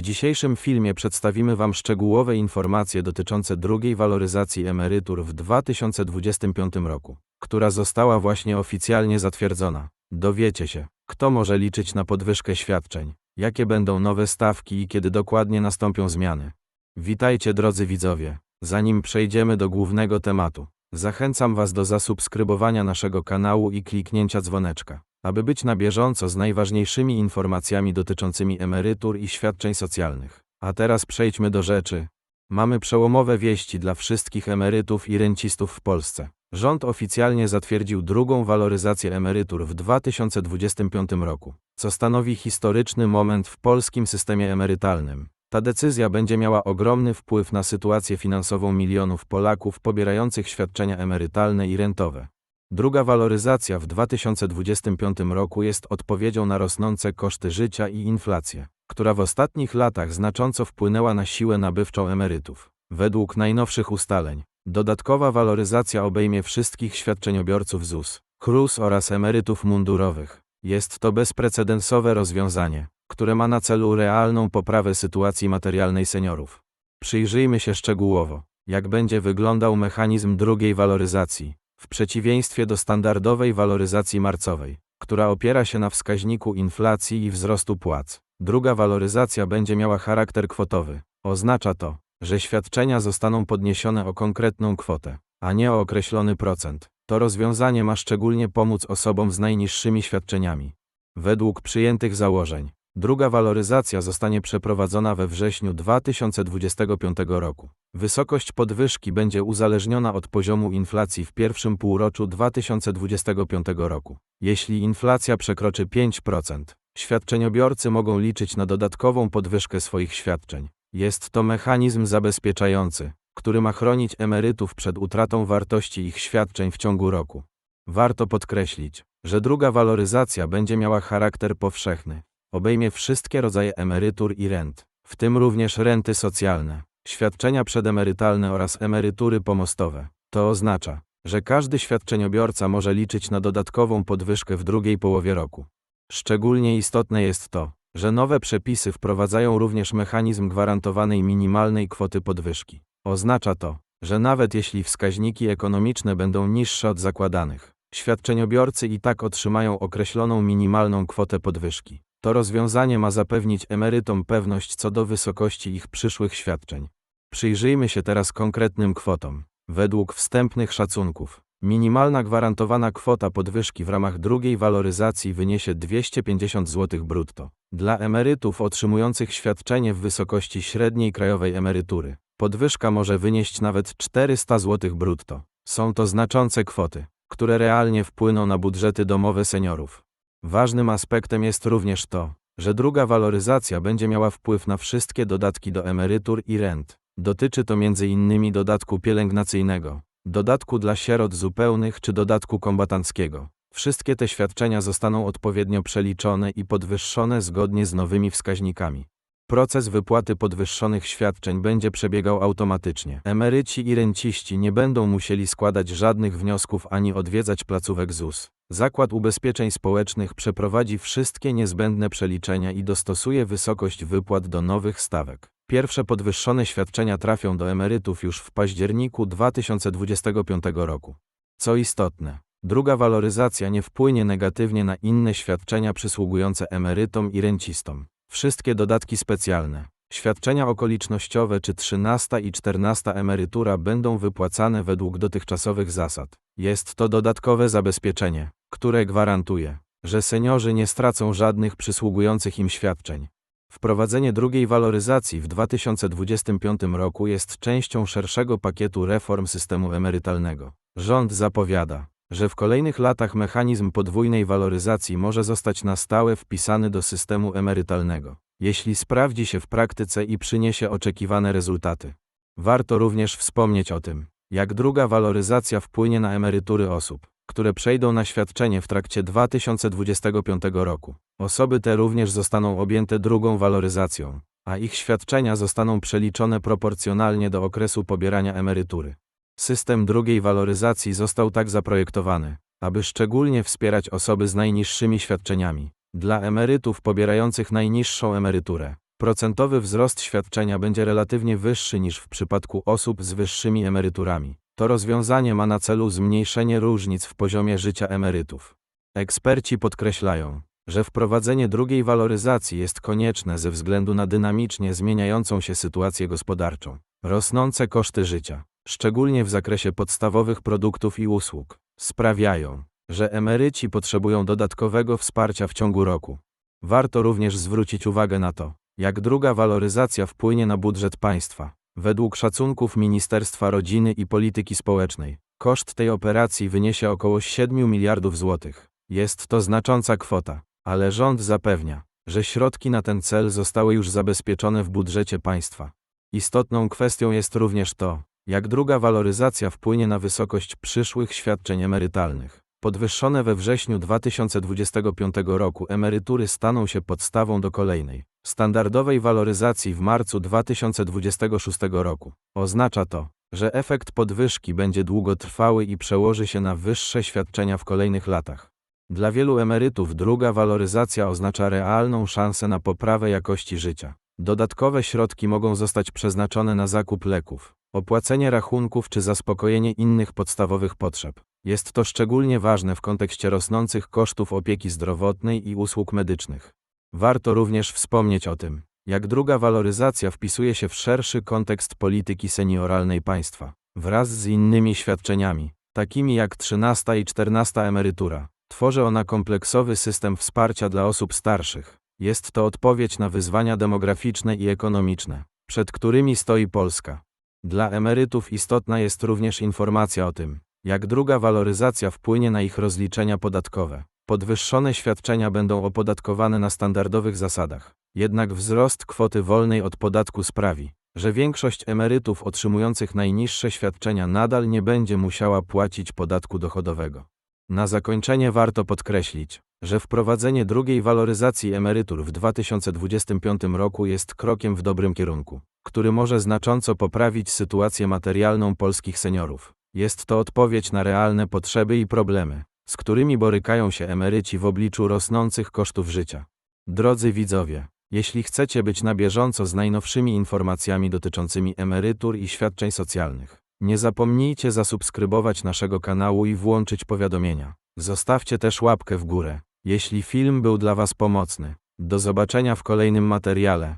W dzisiejszym filmie przedstawimy Wam szczegółowe informacje dotyczące drugiej waloryzacji emerytur w 2025 roku, która została właśnie oficjalnie zatwierdzona. Dowiecie się, kto może liczyć na podwyżkę świadczeń, jakie będą nowe stawki i kiedy dokładnie nastąpią zmiany. Witajcie drodzy widzowie. Zanim przejdziemy do głównego tematu, zachęcam Was do zasubskrybowania naszego kanału i kliknięcia dzwoneczka, aby być na bieżąco z najważniejszymi informacjami dotyczącymi emerytur i świadczeń socjalnych. A teraz przejdźmy do rzeczy. Mamy przełomowe wieści dla wszystkich emerytów i rencistów w Polsce. Rząd oficjalnie zatwierdził drugą waloryzację emerytur w 2025 roku, co stanowi historyczny moment w polskim systemie emerytalnym. Ta decyzja będzie miała ogromny wpływ na sytuację finansową milionów Polaków pobierających świadczenia emerytalne i rentowe. Druga waloryzacja w 2025 roku jest odpowiedzią na rosnące koszty życia i inflację, która w ostatnich latach znacząco wpłynęła na siłę nabywczą emerytów. Według najnowszych ustaleń, dodatkowa waloryzacja obejmie wszystkich świadczeniobiorców ZUS, KRUS oraz emerytów mundurowych. Jest to bezprecedensowe rozwiązanie, które ma na celu realną poprawę sytuacji materialnej seniorów. Przyjrzyjmy się szczegółowo, jak będzie wyglądał mechanizm drugiej waloryzacji, w przeciwieństwie do standardowej waloryzacji marcowej, która opiera się na wskaźniku inflacji i wzrostu płac. Druga waloryzacja będzie miała charakter kwotowy. Oznacza to, że świadczenia zostaną podniesione o konkretną kwotę, a nie o określony procent. To rozwiązanie ma szczególnie pomóc osobom z najniższymi świadczeniami. Według przyjętych założeń, druga waloryzacja zostanie przeprowadzona we wrześniu 2025 roku. Wysokość podwyżki będzie uzależniona od poziomu inflacji w pierwszym półroczu 2025 roku. Jeśli inflacja przekroczy 5%, świadczeniobiorcy mogą liczyć na dodatkową podwyżkę swoich świadczeń. Jest to mechanizm zabezpieczający, który ma chronić emerytów przed utratą wartości ich świadczeń w ciągu roku. Warto podkreślić, że druga waloryzacja będzie miała charakter powszechny. Obejmie wszystkie rodzaje emerytur i rent, w tym również renty socjalne, świadczenia przedemerytalne oraz emerytury pomostowe. To oznacza, że każdy świadczeniobiorca może liczyć na dodatkową podwyżkę w drugiej połowie roku. Szczególnie istotne jest to, że nowe przepisy wprowadzają również mechanizm gwarantowanej minimalnej kwoty podwyżki. Oznacza to, że nawet jeśli wskaźniki ekonomiczne będą niższe od zakładanych, świadczeniobiorcy i tak otrzymają określoną minimalną kwotę podwyżki. To rozwiązanie ma zapewnić emerytom pewność co do wysokości ich przyszłych świadczeń. Przyjrzyjmy się teraz konkretnym kwotom. Według wstępnych szacunków, minimalna gwarantowana kwota podwyżki w ramach drugiej waloryzacji wyniesie 250 zł brutto. Dla emerytów otrzymujących świadczenie w wysokości średniej krajowej emerytury, podwyżka może wynieść nawet 400 zł brutto. Są to znaczące kwoty, które realnie wpłyną na budżety domowe seniorów. Ważnym aspektem jest również to, że druga waloryzacja będzie miała wpływ na wszystkie dodatki do emerytur i rent. Dotyczy to m.in. dodatku pielęgnacyjnego, dodatku dla sierot zupełnych czy dodatku kombatanckiego. Wszystkie te świadczenia zostaną odpowiednio przeliczone i podwyższone zgodnie z nowymi wskaźnikami. Proces wypłaty podwyższonych świadczeń będzie przebiegał automatycznie. Emeryci i renciści nie będą musieli składać żadnych wniosków ani odwiedzać placówek ZUS. Zakład Ubezpieczeń Społecznych przeprowadzi wszystkie niezbędne przeliczenia i dostosuje wysokość wypłat do nowych stawek. Pierwsze podwyższone świadczenia trafią do emerytów już w październiku 2025 roku. Co istotne, druga waloryzacja nie wpłynie negatywnie na inne świadczenia przysługujące emerytom i rencistom. Wszystkie dodatki specjalne, świadczenia okolicznościowe czy 13 i 14 emerytura będą wypłacane według dotychczasowych zasad. Jest to dodatkowe zabezpieczenie, które gwarantuje, że seniorzy nie stracą żadnych przysługujących im świadczeń. Wprowadzenie drugiej waloryzacji w 2025 roku jest częścią szerszego pakietu reform systemu emerytalnego. Rząd zapowiada, że w kolejnych latach mechanizm podwójnej waloryzacji może zostać na stałe wpisany do systemu emerytalnego, jeśli sprawdzi się w praktyce i przyniesie oczekiwane rezultaty. Warto również wspomnieć o tym, jak druga waloryzacja wpłynie na emerytury osób, które przejdą na świadczenie w trakcie 2025 roku. Osoby te również zostaną objęte drugą waloryzacją, a ich świadczenia zostaną przeliczone proporcjonalnie do okresu pobierania emerytury. System drugiej waloryzacji został tak zaprojektowany, aby szczególnie wspierać osoby z najniższymi świadczeniami. Dla emerytów pobierających najniższą emeryturę, Procentowy wzrost świadczenia będzie relatywnie wyższy niż w przypadku osób z wyższymi emeryturami. To rozwiązanie ma na celu zmniejszenie różnic w poziomie życia emerytów. Eksperci podkreślają, że wprowadzenie drugiej waloryzacji jest konieczne ze względu na dynamicznie zmieniającą się sytuację gospodarczą. Rosnące koszty życia, szczególnie w zakresie podstawowych produktów i usług, sprawiają, że emeryci potrzebują dodatkowego wsparcia w ciągu roku. Warto również zwrócić uwagę na to, jak druga waloryzacja wpłynie na budżet państwa. Według szacunków Ministerstwa Rodziny i Polityki Społecznej, koszt tej operacji wyniesie około 7 miliardów złotych. Jest to znacząca kwota, ale rząd zapewnia, że środki na ten cel zostały już zabezpieczone w budżecie państwa. Istotną kwestią jest również to, jak druga waloryzacja wpłynie na wysokość przyszłych świadczeń emerytalnych. Podwyższone we wrześniu 2025 roku emerytury staną się podstawą do kolejnej, standardowej waloryzacji w marcu 2026 roku. Oznacza to, że efekt podwyżki będzie długotrwały i przełoży się na wyższe świadczenia w kolejnych latach. Dla wielu emerytów druga waloryzacja oznacza realną szansę na poprawę jakości życia. Dodatkowe środki mogą zostać przeznaczone na zakup leków, opłacenie rachunków czy zaspokojenie innych podstawowych potrzeb. Jest to szczególnie ważne w kontekście rosnących kosztów opieki zdrowotnej i usług medycznych. Warto również wspomnieć o tym, jak druga waloryzacja wpisuje się w szerszy kontekst polityki senioralnej państwa. Wraz z innymi świadczeniami, takimi jak 13 i 14 emerytura, tworzy ona kompleksowy system wsparcia dla osób starszych. Jest to odpowiedź na wyzwania demograficzne i ekonomiczne, przed którymi stoi Polska. Dla emerytów istotna jest również informacja o tym, jak druga waloryzacja wpłynie na ich rozliczenia podatkowe. Podwyższone świadczenia będą opodatkowane na standardowych zasadach. Jednak wzrost kwoty wolnej od podatku sprawi, że większość emerytów otrzymujących najniższe świadczenia nadal nie będzie musiała płacić podatku dochodowego. Na zakończenie warto podkreślić, że wprowadzenie drugiej waloryzacji emerytur w 2025 roku jest krokiem w dobrym kierunku, który może znacząco poprawić sytuację materialną polskich seniorów. Jest to odpowiedź na realne potrzeby i problemy, z którymi borykają się emeryci w obliczu rosnących kosztów życia. Drodzy widzowie, jeśli chcecie być na bieżąco z najnowszymi informacjami dotyczącymi emerytur i świadczeń socjalnych, nie zapomnijcie zasubskrybować naszego kanału i włączyć powiadomienia. Zostawcie też łapkę w górę, jeśli film był dla Was pomocny. Do zobaczenia w kolejnym materiale.